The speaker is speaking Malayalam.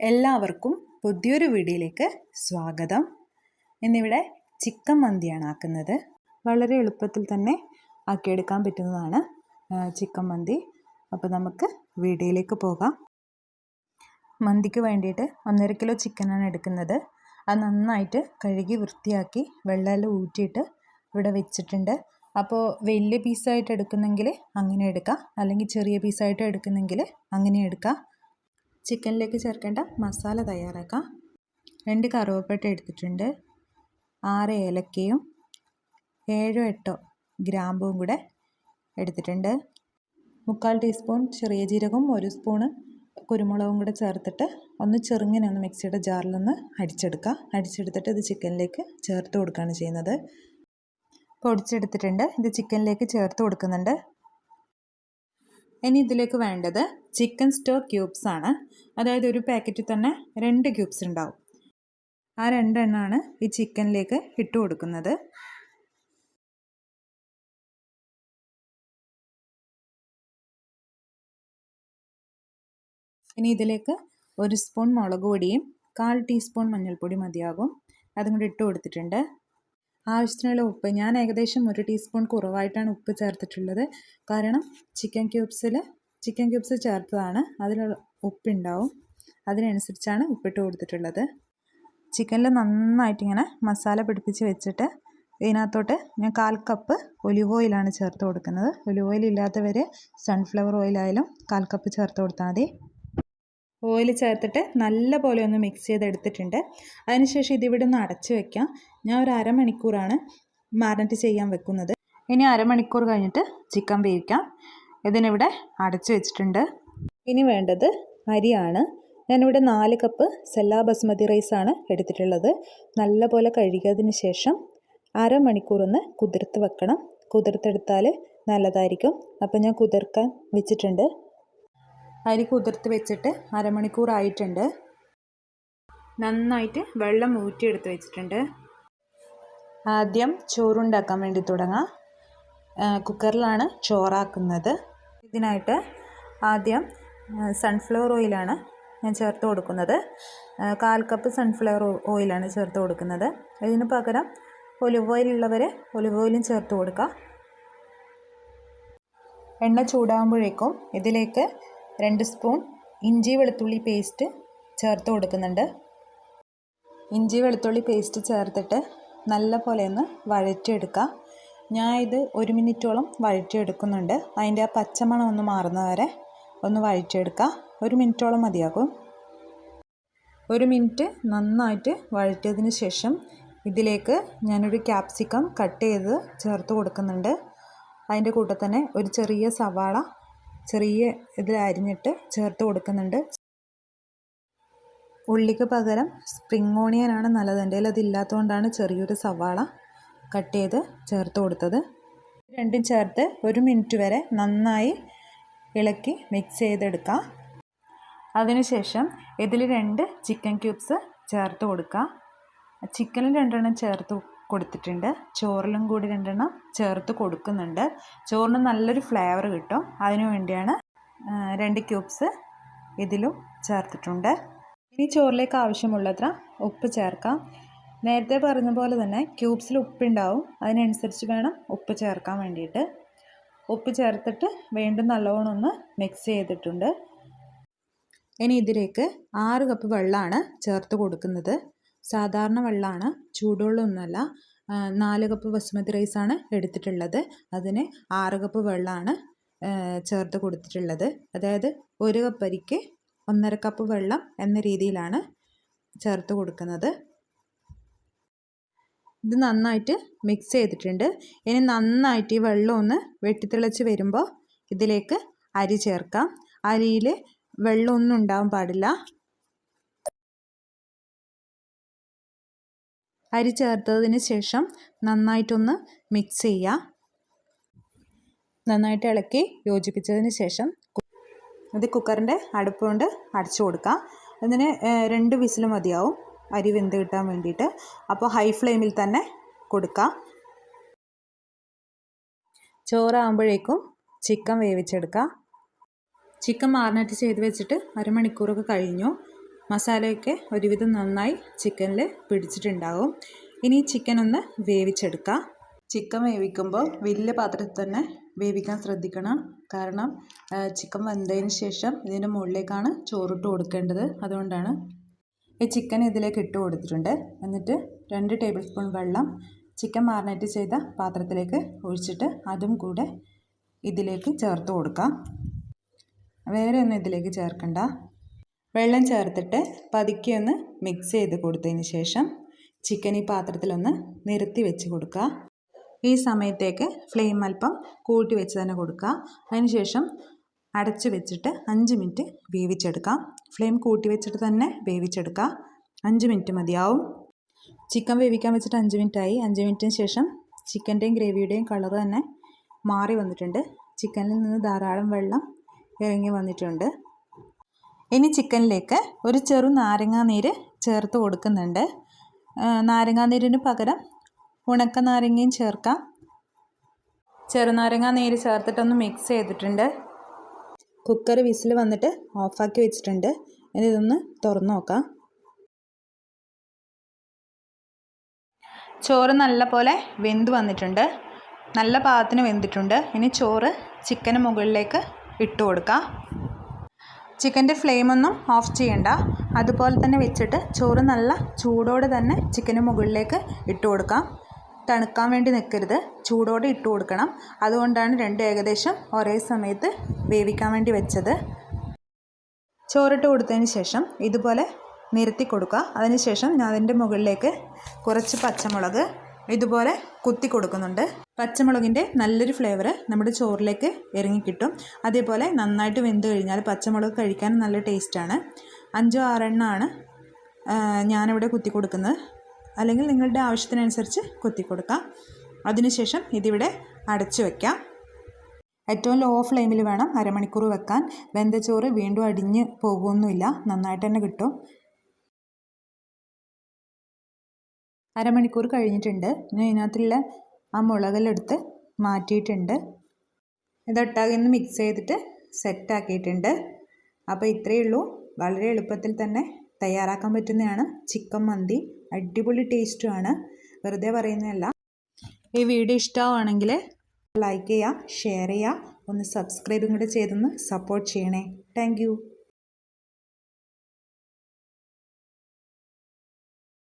എല്ലാവർക്കും പുതിയൊരു വീഡിയോയിലേക്ക് സ്വാഗതം. ഇന്നിവിടെ ചിക്കൻ മന്തിയാണ് ആക്കുന്നത്. വളരെ എളുപ്പത്തിൽ തന്നെ ആക്കിയെടുക്കാൻ പറ്റുന്നതാണ് ചിക്കൻ മന്തി. അപ്പോൾ നമുക്ക് വീഡിയോയിലേക്ക് പോകാം. മന്തിക്ക് വേണ്ടിയിട്ട് ഒന്നര കിലോ ചിക്കനാണ് എടുക്കുന്നത്. അത് നന്നായിട്ട് കഴുകി വൃത്തിയാക്കി വെള്ളമെല്ലാം ഊറ്റിയിട്ട് ഇവിടെ വെച്ചിട്ടുണ്ട്. അപ്പോൾ വലിയ പീസായിട്ട് എടുക്കുന്നെങ്കിൽ അങ്ങനെ എടുക്കാം. അല്ലെങ്കിൽ ചെറിയ പീസായിട്ട് എടുക്കുന്നെങ്കിൽ അങ്ങനെ എടുക്കാം. ചിക്കനിലേക്ക് ചേർക്കേണ്ട മസാല തയ്യാറാക്കാം. രണ്ട് കറുവപ്പട്ട എടുത്തിട്ടുണ്ട്. ആറ് ഏലക്കയും ഏഴോ എട്ടോ ഗ്രാമ്പും കൂടെ എടുത്തിട്ടുണ്ട്. മുക്കാൽ ടീസ്പൂൺ ചെറിയ ജീരകവും ഒരു സ്പൂണ് കുരുമുളകും കൂടെ ചേർത്തിട്ട് ഒന്ന് ചെറുങ്ങനെ ഒന്ന് മിക്സിയുടെ ജാറിലൊന്ന് അടിച്ചെടുക്കുക. അടിച്ചെടുത്തിട്ട് ഇത് ചിക്കനിലേക്ക് ചേർത്ത് കൊടുക്കുകയാണ് ചെയ്യുന്നത്. പൊടിച്ചെടുത്തിട്ടുണ്ട്. ഇത് ചിക്കനിലേക്ക് ചേർത്ത് കൊടുക്കുന്നുണ്ട്. ഇനി ഇതിലേക്ക് വേണ്ടത് ചിക്കൻ സ്റ്റോ ക്യൂബ്സ് ആണ്. അതായത് ഒരു പാക്കറ്റിൽ തന്നെ രണ്ട് ക്യൂബ്സ് ഉണ്ടാവും. ആ രണ്ടെണ്ണമാണ് ഈ ചിക്കനിലേക്ക് ഇട്ട് കൊടുക്കുന്നത്. ഇനി ഇതിലേക്ക് ഒരു സ്പൂൺ മുളക് പൊടിയും കാൽ ടീസ്പൂൺ മഞ്ഞൾപ്പൊടി മതിയാകും. അതും കൂടി ഇട്ട് കൊടുത്തിട്ടുണ്ട്. ആവശ്യത്തിനുള്ള ഉപ്പ്. ഞാൻ ഏകദേശം ഒരു ടീസ്പൂൺ കുറവായിട്ടാണ് ഉപ്പ് ചേർത്തിട്ടുള്ളത്. കാരണം ചിക്കൻ ക്യൂബ്സിൽ ചിക്കൻ ക്യൂബ്സ് ചേർത്തതാണ്. അതിലുള്ള ഉപ്പുണ്ടാവും. അതിനനുസരിച്ചാണ് ഉപ്പിട്ട് കൊടുത്തിട്ടുള്ളത്. ചിക്കനിൽ നന്നായിട്ടിങ്ങനെ മസാല പിടിപ്പിച്ച് വെച്ചിട്ട് ഇതിനകത്തോട്ട് ഞാൻ കാൽ കപ്പ് ഒലിവ് ഓയിലാണ് ചേർത്ത് കൊടുക്കുന്നത്. ഒലിവ് ഓയിൽ ഇല്ലാത്തവർ സൺഫ്ലവർ ഓയിലായാലും കാൽ കപ്പ് ചേർത്ത് കൊടുത്താൽ മതി. ഓയിൽ ചേർത്തിട്ട് നല്ല പോലെ ഒന്ന് മിക്സ് ചെയ്തെടുത്തിട്ടുണ്ട്. അതിനുശേഷം ഇതിവിടെ ഒന്ന് അടച്ച് വെക്കാം. ഞാൻ ഒരു അരമണിക്കൂറാണ് മാരിനേറ്റ് ചെയ്യാൻ വെക്കുന്നത്. ഇനി അരമണിക്കൂർ കഴിഞ്ഞിട്ട് ചിക്കൻ വേവിക്കാം. ഇതിനിവിടെ അടച്ചു വെച്ചിട്ടുണ്ട്. ഇനി വേണ്ടത് അരിയാണ്. ഞാനിവിടെ നാല് കപ്പ് സെല്ലാ ബസ്മതി റൈസാണ് എടുത്തിട്ടുള്ളത്. നല്ലപോലെ കഴുകിയതിന് ശേഷം അരമണിക്കൂർ ഒന്ന് കുതിർത്ത് വെക്കണം. കുതിർത്തെടുത്താൽ നല്ലതായിരിക്കും. അപ്പോൾ ഞാൻ കുതിർക്കാൻ വെച്ചിട്ടുണ്ട്. അരി കുതിർത്ത് വെച്ചിട്ട് അരമണിക്കൂറായിട്ടുണ്ട് നന്നായിട്ട് വെള്ളം ഊറ്റിയെടുത്ത് വെച്ചിട്ടുണ്ട്. ആദ്യം ചോറുണ്ടാക്കാൻ വേണ്ടി തുടങ്ങാം. കുക്കറിലാണ് ചോറാക്കുന്നത്. ഇതിനായിട്ട് ആദ്യം സൺഫ്ലവർ ഓയിലാണ് ഞാൻ ചേർത്ത് കൊടുക്കുന്നത്. കാൽ കപ്പ് സൺഫ്ലവർ ഓയിലാണ് ചേർത്ത് കൊടുക്കുന്നത്. ഇതിന് പകരം ഒലിവ് ഓയിൽ ഉള്ളവർ ഒലിവ് ഓയിലും ചേർത്ത് കൊടുക്കുക എണ്ണ ചൂടാകുമ്പോഴേക്കും ഇതിലേക്ക് രണ്ട് സ്പൂൺ ഇഞ്ചി വെളുത്തുള്ളി പേസ്റ്റ് ചേർത്ത് കൊടുക്കുന്നുണ്ട്. ഇഞ്ചി വെളുത്തുള്ളി പേസ്റ്റ് ചേർത്തിട്ട് നല്ല പോലെ ഒന്ന് വഴറ്റിയെടുക്കുക. ഞാൻ ഇത് ഒരു മിനിറ്റോളം വഴറ്റിയെടുക്കുന്നുണ്ട്. അതിന്റെ ആ പച്ചമണം ഒന്ന് മാറുന്നവരെ ഒന്ന് വഴറ്റിയെടുക്കുക. ഒരു മിനിറ്റോളം മതിയാകും. ഒരു മിനിറ്റ് നന്നായിട്ട് വഴറ്റിയതിന് ശേഷം ഇതിലേക്ക് ഞാനൊരു ക്യാപ്സിക്കം കട്ട് ചെയ്ത് ചേർത്ത് കൊടുക്കുന്നുണ്ട്. അതിന്റെ കൂട്ടത്തന്നെ ഒരു ചെറിയ സവാള ചെറിയ ഇതിൽ അരിഞ്ഞിട്ട് ചേർത്ത് കൊടുക്കുന്നുണ്ട്. ഉള്ളിക്ക് പകരം സ്പ്രിങ് ഓണിയനാണ് നല്ലത്. എന്റെ അതില്ലാത്തതുകൊണ്ടാണ് ചെറിയൊരു സവാള കട്ട് ചെയ്ത് ചേർത്ത് കൊടുത്തത്. രണ്ടും ചേർത്ത് ഒരു മിനിറ്റ് വരെ നന്നായി ഇളക്കി മിക്സ് ചെയ്തെടുക്കാം. അതിനുശേഷം ഇതിൽ രണ്ട് ചിക്കൻ ക്യൂബ്സ് ചേർത്ത് കൊടുക്കുക ചിക്കനിൽ രണ്ടെണ്ണം ചേർത്ത് കൊടുത്തിട്ടുണ്ട്. ചോറിലും കൂടി രണ്ടെണ്ണം ചേർത്ത് കൊടുക്കുന്നുണ്ട്. ചോറിന് നല്ലൊരു ഫ്ലേവർ കിട്ടും. അതിനു വേണ്ടിയാണ് രണ്ട് ക്യൂബ്സ് ഇതിലും ചേർത്തിട്ടുണ്ട്. ഇനി ചോറിലേക്ക് ആവശ്യമുള്ളത്ര ഉപ്പ് ചേർക്കാം. നേരത്തെ പറഞ്ഞ പോലെ തന്നെ ക്യൂബ്സിൽ ഉപ്പുണ്ടാവും. അതിനനുസരിച്ച് വേണം ഉപ്പ് ചേർക്കാൻ വേണ്ടിയിട്ട്. ഉപ്പ് ചേർത്തിട്ട് വീണ്ടും നല്ലോണം ഒന്ന് മിക്സ് ചെയ്തിട്ടുണ്ട്. ഇനി ഇതിലേക്ക് ആറ് കപ്പ് വെള്ളമാണ് ചേർത്ത് കൊടുക്കുന്നത്. സാധാരണ വെള്ളമാണ് ചൂടുവെള്ളമൊന്നുമല്ല. നാല് കപ്പ് ബസ്മതി റൈസാണ് എടുത്തിട്ടുള്ളത്. അതിന് ആറ് കപ്പ് വെള്ളമാണ് ചേർത്ത് കൊടുത്തിട്ടുള്ളത്. അതായത് ഒരു കപ്പ് അരിക്ക് ഒന്നര കപ്പ് വെള്ളം എന്ന രീതിയിലാണ് ചേർത്ത് കൊടുക്കുന്നത്. ഇത് നന്നായിട്ട് മിക്സ് ചെയ്തിട്ടുണ്ട്. ഇനി നന്നായിട്ട് ഈ വെള്ളം ഒന്ന് വെട്ടിത്തിളച്ച് വരുമ്പോൾ ഇതിലേക്ക് അരി ചേർക്കാം. അരിയിൽ വെള്ളമൊന്നും ഉണ്ടാവാൻ പാടില്ല. അരി ചേർത്തതിന് ശേഷം നന്നായിട്ടൊന്ന് മിക്സ് ചെയ്യുക നന്നായിട്ട് ഇളക്കി യോജിപ്പിച്ചതിന് ശേഷം ഇത് കുക്കറിന്റെ അടുപ്പ് കൊണ്ട് അടച്ചു കൊടുക്കുക അതിന് രണ്ട് വിസിൽ മതിയാവും അരി വെന്ത് കിട്ടാൻ വേണ്ടിയിട്ട്. അപ്പോൾ ഹൈ ഫ്ലെയിമിൽ തന്നെ കൊടുക്കാം. ചോറാകുമ്പോഴേക്കും ചിക്കൻ വേവിച്ചെടുക്കാം. ചിക്കൻ മാറിനേറ്റ് ചെയ്ത് വെച്ചിട്ട് അരമണിക്കൂറൊക്കെ കഴിഞ്ഞു. മസാലയൊക്കെ ഒരുവിധം നന്നായി ചിക്കനിൽ പിടിച്ചിട്ടുണ്ടാകും ഇനി ചിക്കൻ ഒന്ന് വേവിച്ചെടുക്കാം. ചിക്കൻ വേവിക്കുമ്പോൾ വലിയ പാത്രത്തിൽ തന്നെ വേവിക്കാൻ ശ്രദ്ധിക്കണം. കാരണം ചിക്കൻ വെന്തതിന് ശേഷം ഇതിന്റെ മുകളിലേക്കാണ് ചോറിട്ട് കൊടുക്കേണ്ടത്. അതുകൊണ്ടാണ് ഈ ചിക്കൻ ഇതിലേക്ക് ഇട്ട് കൊടുത്തിട്ടുണ്ട്. എന്നിട്ട് രണ്ട് ടേബിൾ സ്പൂൺ വെള്ളം ചിക്കൻ മാറിനേറ്റ് ചെയ്ത പാത്രത്തിലേക്ക് ഒഴിച്ചിട്ട് അതും കൂടെ ഇതിലേക്ക് ചേർത്ത് കൊടുക്കാം. വേറെ ഒന്നും ഇതിലേക്ക് ചേർക്കണ്ട. വെള്ളം ചേർത്തിട്ട് പതുക്കെ ഒന്ന് മിക്സ് ചെയ്ത് കൊടുത്തതിന് ശേഷം ചിക്കൻ ഈ പാത്രത്തിലൊന്ന് നിരത്തി വെച്ച് കൊടുക്കുക. ഈ സമയത്തേക്ക് ഫ്ലെയിം അല്പം കൂട്ടി വെച്ച് തന്നെ കൊടുക്കുക. അതിനുശേഷം അടച്ച് വെച്ചിട്ട് അഞ്ച് മിനിറ്റ് വേവിച്ചെടുക്കാം. ഫ്ലെയിം കൂട്ടി വെച്ചിട്ട് തന്നെ വേവിച്ചെടുക്കുക അഞ്ച് മിനിറ്റ് മതിയാവും. ചിക്കൻ വേവിക്കാൻ വെച്ചിട്ട് അഞ്ച് മിനിറ്റ് ആയി. അഞ്ച് മിനിറ്റിന് ശേഷം ചിക്കന്റെയും ഗ്രേവിയുടെയും കളർ തന്നെ മാറി വന്നിട്ടുണ്ട്. ചിക്കനിൽ നിന്ന് ധാരാളം വെള്ളം ഇറങ്ങി വന്നിട്ടുണ്ട്. ഇനി ചിക്കനിലേക്ക് ഒരു ചെറു നാരങ്ങാ നീര് ചേർത്ത് കൊടുക്കുന്നുണ്ട്. നാരങ്ങാ നീരിന് പകരം ഉണക്ക നാരങ്ങയും ചേർക്കാം. ചെറുനാരങ്ങ നീര് ചേർത്തിട്ടൊന്ന് മിക്സ് ചെയ്തിട്ടുണ്ട്. കുക്കർ വിസിൽ വന്നിട്ട് ഓഫാക്കി വെച്ചിട്ടുണ്ട്. ഇനി ഇതൊന്ന് തുറന്നു നോക്കാം. ചോറ് നല്ല പോലെ വെന്ത് വന്നിട്ടുണ്ട്. നല്ല പാകത്തിന് വെന്തിട്ടുണ്ട്. ഇനി ചോറ് ചിക്കന് മുകളിലേക്ക് ഇട്ട് കൊടുക്കാം. ചിക്കന്റെ ഫ്ലെയിമൊന്നും ഓഫ് ചെയ്യണ്ട. അതുപോലെ തന്നെ വെച്ചിട്ട് ചോറ് നല്ല ചൂടോടെ തന്നെ ചിക്കന് മുകളിലേക്ക് ഇട്ട് കൊടുക്കാം. തണുക്കാൻ വേണ്ടി നിൽക്കരുത് ചൂടോടെ ഇട്ട് കൊടുക്കണം. അതുകൊണ്ടാണ് രണ്ട് ഏകദേശം ഒരേ സമയത്ത് വേവിക്കാൻ വേണ്ടി വെച്ചത്. ചോറിട്ട് കൊടുത്തതിന് ശേഷം ഇതുപോലെ നിരത്തി കൊടുക്കുക. അതിനുശേഷം ഞാൻ അതിന്റെ മുകളിലേക്ക് കുറച്ച് പച്ചമുളക് ഇതുപോലെ കുത്തി കൊടുക്കുന്നുണ്ട്. പച്ചമുളകിന്റെ നല്ലൊരു ഫ്ലേവർ നമ്മുടെ ചോറിലേക്ക് ഇറങ്ങിക്കിട്ടും അതേപോലെ നന്നായിട്ട് വെന്ത് കഴിഞ്ഞാൽ പച്ചമുളക് കഴിക്കാൻ നല്ല ടേസ്റ്റാണ് അഞ്ചോ ആറെണ്ണമാണ് ഞാനിവിടെ കുത്തി കൊടുക്കുന്നത്. അല്ലെങ്കിൽ നിങ്ങളുടെ ആവശ്യത്തിനനുസരിച്ച് കുത്തി കൊടുക്കാം. അതിനുശേഷം ഇതിവിടെ അടച്ചു വയ്ക്കാം ഏറ്റവും ലോ ഫ്ലെയിമിൽ വേണം അരമണിക്കൂർ വെക്കാൻ. വെന്ത ചോറ് വീണ്ടും അടിഞ്ഞ് പോകുമൊന്നുമില്ല നന്നായിട്ട് തന്നെ കിട്ടും. അരമണിക്കൂർ കഴിഞ്ഞിട്ടുണ്ട്. ഞാൻ ഇതിനകത്തുള്ള ആ മുളകലെടുത്ത് മാറ്റിയിട്ടുണ്ട്. ഇതൊട്ടാകെ ഒന്ന് മിക്സ് ചെയ്തിട്ട് സെറ്റാക്കിയിട്ടുണ്ട് അപ്പോൾ ഇത്രയേ ഉള്ളൂ. വളരെ എളുപ്പത്തിൽ തന്നെ തയ്യാറാക്കാൻ പറ്റുന്നതാണ്. ചിക്കൻ മന്തി അടിപൊളി ടേസ്റ്റുമാണ് വെറുതെ പറയുന്നതല്ല. ഈ വീഡിയോ ഇഷ്ടമാണെങ്കിൽ ലൈക്ക് ചെയ്യുക ഷെയർ ചെയ്യുക ഒന്ന് സബ്സ്ക്രൈബും കൂടെ ചെയ്തൊന്ന് സപ്പോർട്ട് ചെയ്യണേ. താങ്ക്